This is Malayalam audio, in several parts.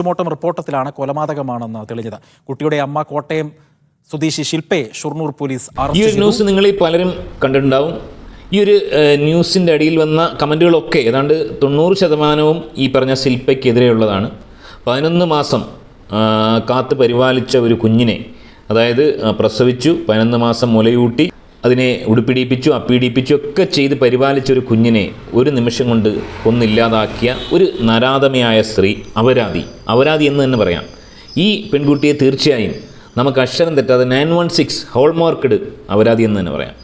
പോസ്റ്റ്മോർട്ടം റിപ്പോർട്ടത്തിലാണ് കൊലപാതകമാണെന്ന് തെളിഞ്ഞത്. കുട്ടിയുടെ അമ്മ കോട്ടയം സ്വദേശി ശില്പയെ ഷൊർണൂർ പോലീസ് ഈ ഒരു ന്യൂസ് നിങ്ങളിൽ പലരും കണ്ടിട്ടുണ്ടാവും. ഈ ഒരു ന്യൂസിന്റെ അടിയിൽ വന്ന കമന്റുകളൊക്കെ ഏതാണ്ട് തൊണ്ണൂറ് ശതമാനവും ഈ പറഞ്ഞ ശില്പയ്ക്കെതിരെയുള്ളതാണ് പതിനൊന്ന് മാസം കാത്ത് പരിപാലിച്ച ഒരു കുഞ്ഞിനെ അതായത് പ്രസവിച്ചു. പതിനൊന്ന് മാസം മുലയൂട്ടി അതിനെ ഉടുപ്പിടിപ്പിച്ചു അപ്പീഡിപ്പിച്ചു ഒക്കെ ചെയ്ത് പരിപാലിച്ചൊരു കുഞ്ഞിനെ ഒരു നിമിഷം കൊണ്ട് ഒന്നില്ലാതാക്കിയ ഒരു നരാധമയായ സ്ത്രീ അപരാധി അപരാധി എന്ന് തന്നെ പറയാം. ഈ പെൺകുട്ടിയെ തീർച്ചയായും നമുക്ക് അക്ഷരം തെറ്റാതെ നയൻ വൺ സിക്സ് ഹോൾമാർക്കഡ് അപരാധി എന്ന് തന്നെ പറയാം.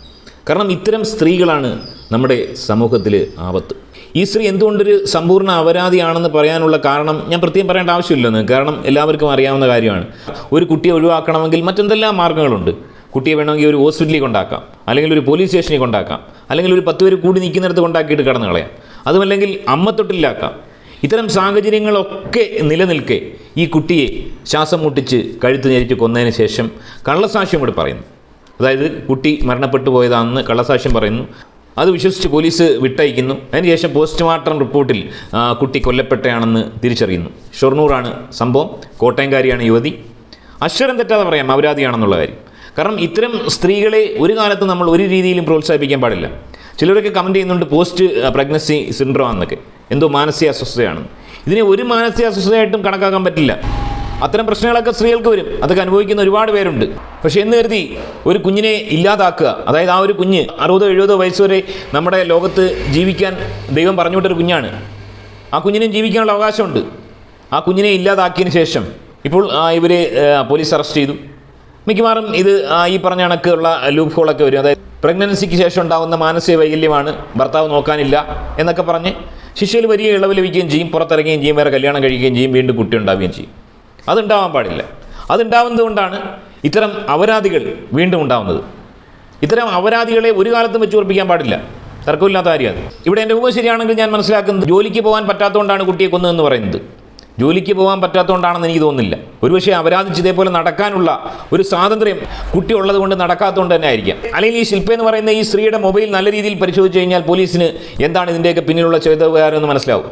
കാരണം ഇത്തരം സ്ത്രീകളാണ് നമ്മുടെ സമൂഹത്തിൽ ആപത്ത്. ഈ സ്ത്രീ എന്തുകൊണ്ടൊരു സമ്പൂർണ അപരാധിയാണെന്ന് പറയാനുള്ള കാരണം ഞാൻ പ്രത്യേകം പറയേണ്ട ആവശ്യമില്ലെന്ന് കാരണം എല്ലാവർക്കും അറിയാവുന്ന കാര്യമാണ്. ഒരു കുട്ടിയെ ഒഴിവാക്കണമെങ്കിൽ മറ്റെന്തെല്ലാം മാർഗങ്ങളുണ്ട്? കുട്ടിയെ വേണമെങ്കിൽ ഒരു ഹോസ്പിറ്റലിൽ കൊണ്ടാക്കാം. അല്ലെങ്കിൽ ഒരു പോലീസ് സ്റ്റേഷനിൽ കൊണ്ടാക്കാം. അല്ലെങ്കിൽ ഒരു പത്ത് പേര് കൂടി നിൽക്കുന്നിടത്ത് കൊണ്ടാക്കിയിട്ട് കടന്നു കളയാം. അതുമല്ലെങ്കിൽ അമ്മ തൊട്ടിലാക്കാം ഇത്തരം സാഹചര്യങ്ങളൊക്കെ നിലനിൽക്കെ ഈ കുട്ടിയെ ശ്വാസം മുട്ടിച്ച് കഴുത്ത് ഞെരിച്ച് കൊന്നതിന് ശേഷം കള്ളസാക്ഷ്യം കൂടി പറയുന്നു. അതായത് കുട്ടി മരണപ്പെട്ടു പോയതാണെന്ന് കള്ളസാക്ഷ്യം പറയുന്നു. അത് വിശ്വസിച്ച് പോലീസ് വിട്ടയക്കുന്നു. അതിനുശേഷം പോസ്റ്റ്മോർട്ടം റിപ്പോർട്ടിൽ കുട്ടി കൊല്ലപ്പെട്ടയാണെന്ന് തിരിച്ചറിയുന്നു. ഷൊർണൂറാണ് സംഭവം. കോട്ടയംകാരിയാണ് യുവതി. അക്ഷരം തെറ്റാതെ പറയാം അപരാധിയാണെന്നുള്ള കാര്യം. കാരണം ഇത്തരം സ്ത്രീകളെ ഒരു കാലത്ത് നമ്മൾ ഒരു രീതിയിലും പ്രോത്സാഹിപ്പിക്കാൻ പാടില്ല. ചിലരൊക്കെ കമന്റ് ചെയ്യുന്നുണ്ട് പോസ്റ്റ് പ്രഗ്നൻസി സിൻഡ്രോം എന്നൊക്കെ. എന്തോ മാനസിക അസ്വസ്ഥതയാണ്. ഇതിനെ ഒരു മാനസിക അസ്വസ്ഥയായിട്ടും കണക്കാക്കാൻ പറ്റില്ല. അത്തരം പ്രശ്നങ്ങളൊക്കെ സ്ത്രീകൾക്ക് വരും. അതൊക്കെ അനുഭവിക്കുന്ന ഒരുപാട് പേരുണ്ട്. പക്ഷേ എന്ന് കരുതി ഒരു കുഞ്ഞിനെ ഇല്ലാതാക്കുക അതായത് ആ ഒരു കുഞ്ഞ് അറുപതോ എഴുപതോ വയസ്സ് വരെ നമ്മുടെ ലോകത്ത് ജീവിക്കാൻ ദൈവം പറഞ്ഞുവിട്ടൊരു കുഞ്ഞാണ്. ആ കുഞ്ഞിനും ജീവിക്കാനുള്ള അവകാശമുണ്ട്. ആ കുഞ്ഞിനെ ഇല്ലാതാക്കിയതിന് ശേഷം ഇപ്പോൾ ഇവരെ പോലീസ് അറസ്റ്റ് ചെയ്തു. മിക്കവാറും ഇത് ഈ പറഞ്ഞ കണക്കുള്ള ലൂപ്പ് ഹോളൊക്കെ വരും. അതായത് പ്രഗ്നൻസിക്ക് ശേഷം ഉണ്ടാകുന്ന മാനസിക വൈകല്യമാണ് ഭർത്താവ് നോക്കാനില്ല എന്നൊക്കെ പറഞ്ഞ് ശിഷ്യയിൽ വലിയ ഇളവ് ലഭിക്കുകയും ചെയ്യും പുറത്തിറങ്ങുകയും ചെയ്യും വേറെ കല്യാണം കഴിക്കുകയും ചെയ്യും വീണ്ടും കുട്ടി ഉണ്ടാവുകയും ചെയ്യും. അതുണ്ടാവാൻ പാടില്ല. അതുണ്ടാവുന്നത് കൊണ്ടാണ് ഇത്തരം അപരാധികൾ വീണ്ടും ഉണ്ടാവുന്നത്. ഇത്തരം അപരാധികളെ ഒരു കാലത്തും വെച്ച് ഉറപ്പിക്കാൻ പാടില്ല. തർക്കമില്ലാത്ത കാര്യമാണ്. ഇവിടെ എന്റെ ഉപ ശരിയാണെങ്കിൽ ഞാൻ മനസ്സിലാക്കുന്നത് ജോലിക്ക് പോകാൻ പറ്റാത്തതുകൊണ്ടാണ് കുട്ടിയെ കൊന്നതെന്ന് പറയുന്നത്. ജോലിക്ക് പോകാൻ പറ്റാത്തതുകൊണ്ടാണെന്ന് എനിക്ക് തോന്നുന്നില്ല. ഒരുപക്ഷെ അപരാധിച്ച് ഇതേപോലെ നടക്കാനുള്ള ഒരു സ്വാതന്ത്ര്യം കുട്ടി ഉള്ളത് കൊണ്ട് നടക്കാത്തതുകൊണ്ട് തന്നെ ആയിരിക്കാം. അല്ലെങ്കിൽ ഈ ശില്പ എന്ന് പറയുന്ന ഈ സ്ത്രീയുടെ മൊബൈൽ നല്ല രീതിയിൽ പരിശോധിച്ച് കഴിഞ്ഞാൽ പോലീസിന് എന്താണ് ഇതിന്റെയൊക്കെ പിന്നിലുള്ള ചെയ്തകാരം എന്ന് മനസ്സിലാവും.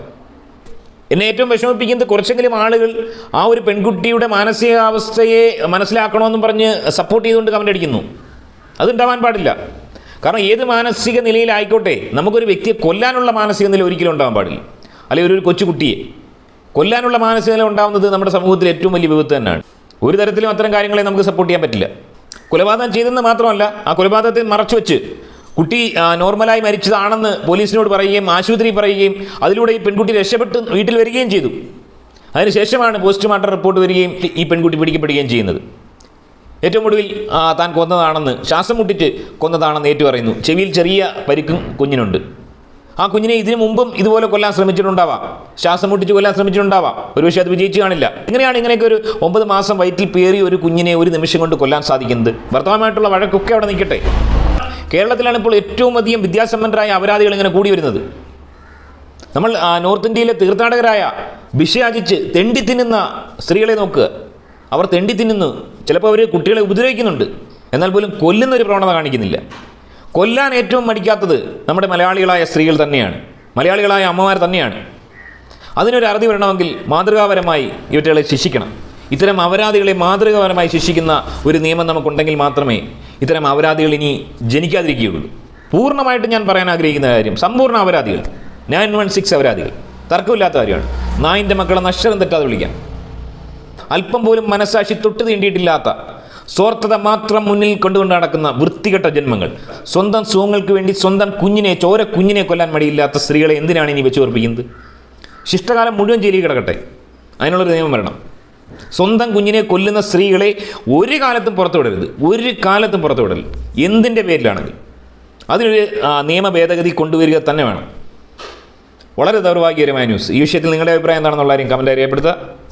എന്നെ ഏറ്റവും വിഷമിപ്പിക്കുന്നത് കുറച്ചെങ്കിലും ആളുകൾ ആ ഒരു പെൺകുട്ടിയുടെ മാനസികാവസ്ഥയെ മനസ്സിലാക്കണമെന്നും പറഞ്ഞ് സപ്പോർട്ട് ചെയ്തുകൊണ്ട് കമന്റ് അടിക്കുന്നു. അതുണ്ടാവാൻ പാടില്ല. കാരണം ഏത് മാനസിക നിലയിലായിക്കോട്ടെ നമുക്കൊരു വ്യക്തിയെ കൊല്ലാനുള്ള മാനസിക നില ഒരിക്കലും ഉണ്ടാവാൻ പാടില്ല. അല്ലെങ്കിൽ ഒരു കൊച്ചുകുട്ടിയെ. കൊല്ലാനുള്ള മാനസികത ഉണ്ടാവുന്നത് നമ്മുടെ സമൂഹത്തിൽ ഏറ്റവും വലിയ വിപത്ത് തന്നെയാണ്. ഒരു തരത്തിലും അത്തരം കാര്യങ്ങളെ നമുക്ക് സപ്പോർട്ട് ചെയ്യാൻ പറ്റില്ല. കൊലപാതകം ചെയ്തെന്ന് മാത്രമല്ല ആ കൊലപാതകത്തെ മറച്ചുവെച്ച് കുട്ടി നോർമലായി മരിച്ചതാണെന്ന് പോലീസിനോട് പറയുകയും ആശുപത്രി പറയുകയും അതിലൂടെ ഈ പെൺകുട്ടി രക്ഷപ്പെട്ട് വീട്ടിൽ വരികയും ചെയ്തു. അതിനുശേഷമാണ് പോസ്റ്റ്മോർട്ടം റിപ്പോർട്ട് വരികയും ഈ പെൺകുട്ടി പിടിക്കപ്പെടുകയും ചെയ്യുന്നത്. ഏറ്റവും ഒടുവിൽ താൻ കൊന്നതാണെന്ന് ശ്വാസം മുട്ടിട്ട് കൊന്നതാണെന്ന് ഏറ്റു പറയുന്നു. ചെവിയിൽ ചെറിയ പരിക്കും കുഞ്ഞിനുണ്ട്. ആ കുഞ്ഞിനെ ഇതിനു മുമ്പും ഇതുപോലെ കൊല്ലാൻ ശ്രമിച്ചിട്ടുണ്ടാവാം. ശ്വാസം മുട്ടിച്ച് കൊല്ലാൻ ശ്രമിച്ചിട്ടുണ്ടാവാം. ഒരുപക്ഷെ അത് വിജയിച്ചു കാണില്ല. എങ്ങനെയാണ് ഇങ്ങനെയൊക്കെ ഒരു ഒമ്പത് മാസം വയറ്റിൽ പേറി ഒരു കുഞ്ഞിനെ ഒരു നിമിഷം കൊണ്ട് കൊല്ലാൻ സാധിക്കുന്നത്. വർത്തമാനമായിട്ടുള്ള വഴക്കൊക്കെ അവിടെ നിൽക്കട്ടെ. കേരളത്തിലാണ് ഇപ്പോൾ ഏറ്റവും അധികം വിദ്യാസമ്പന്നരായ അപരാധികൾ ഇങ്ങനെ കൂടി വരുന്നത്. നമ്മൾ നോർത്ത് ഇന്ത്യയിലെ തീർത്ഥാടകരായ ഭിഷയാചിച്ച് തെണ്ടി തിന്നുന്ന സ്ത്രീകളെ നോക്കുക. അവർ തെണ്ടി തിന്നുന്നു. ചിലപ്പോൾ അവർ കുട്ടികളെ ഉപദ്രവിക്കുന്നുണ്ട്. എന്നാൽ പോലും കൊല്ലുന്ന ഒരു പ്രവണത കാണിക്കുന്നില്ല. കൊല്ലാൻ ഏറ്റവും മടിക്കാത്തത് നമ്മുടെ മലയാളികളായ സ്ത്രീകൾ തന്നെയാണ്. മലയാളികളായ അമ്മമാർ തന്നെയാണ്. അതിനൊരു അറുതി വരണമെങ്കിൽ മാതൃകാപരമായി ഇവറ്റകളെ ശിക്ഷിക്കണം. ഇത്തരം അപരാധികളെ മാതൃകാപരമായി ശിക്ഷിക്കുന്ന ഒരു നിയമം നമുക്കുണ്ടെങ്കിൽ മാത്രമേ ഇത്തരം അപരാധികൾ ഇനി ജനിക്കാതിരിക്കുകയുള്ളൂ. പൂർണമായിട്ട് ഞാൻ പറയാൻ ആഗ്രഹിക്കുന്ന കാര്യം സമ്പൂർണ അപരാധികൾ. നയൻ വൺ സിക്സ് അപരാധികൾ. തർക്കമില്ലാത്ത കാര്യമാണ്. നായിന്റെ മക്കളെ നശ്വരം തെറ്റാതെ വിളിക്കാം. അല്പം പോലും മനസ്സാക്ഷി തൊട്ട് തീണ്ടിയിട്ടില്ലാത്ത സ്വാർത്ഥത മാത്രം മുന്നിൽ കൊണ്ടുകൊണ്ട് നടക്കുന്ന വൃത്തികെട്ട ജന്മങ്ങൾ. സ്വന്തം സുഖങ്ങൾക്ക് വേണ്ടി സ്വന്തം കുഞ്ഞിനെ ചോര കുഞ്ഞിനെ കൊല്ലാൻ മടിയില്ലാത്ത സ്ത്രീകളെ എന്തിനാണ് ഇനി വെച്ച് ഓർപ്പിക്കുന്നത്? ശിഷ്ടകാലം മുഴുവൻ ജയിലിൽ കിടക്കട്ടെ. അതിനുള്ളൊരു നിയമം വരണം. സ്വന്തം കുഞ്ഞിനെ കൊല്ലുന്ന സ്ത്രീകളെ ഒരു കാലത്തും പുറത്തു വിടരുത്. ഒരു കാലത്തും പുറത്തു വിടരുത്. എന്തിന്റെ പേരിലാണെങ്കിൽ അതിനൊരു നിയമ ഭേദഗതി കൊണ്ടുവരിക തന്നെ വേണം. വളരെ ദൗർഭാഗ്യകരമായ ന്യൂസ് ഈ വിഷയത്തിൽ നിങ്ങളുടെ അഭിപ്രായം എന്താണെന്നുള്ള കാര്യം കമന്റ് രേഖപ്പെടുത്തുക.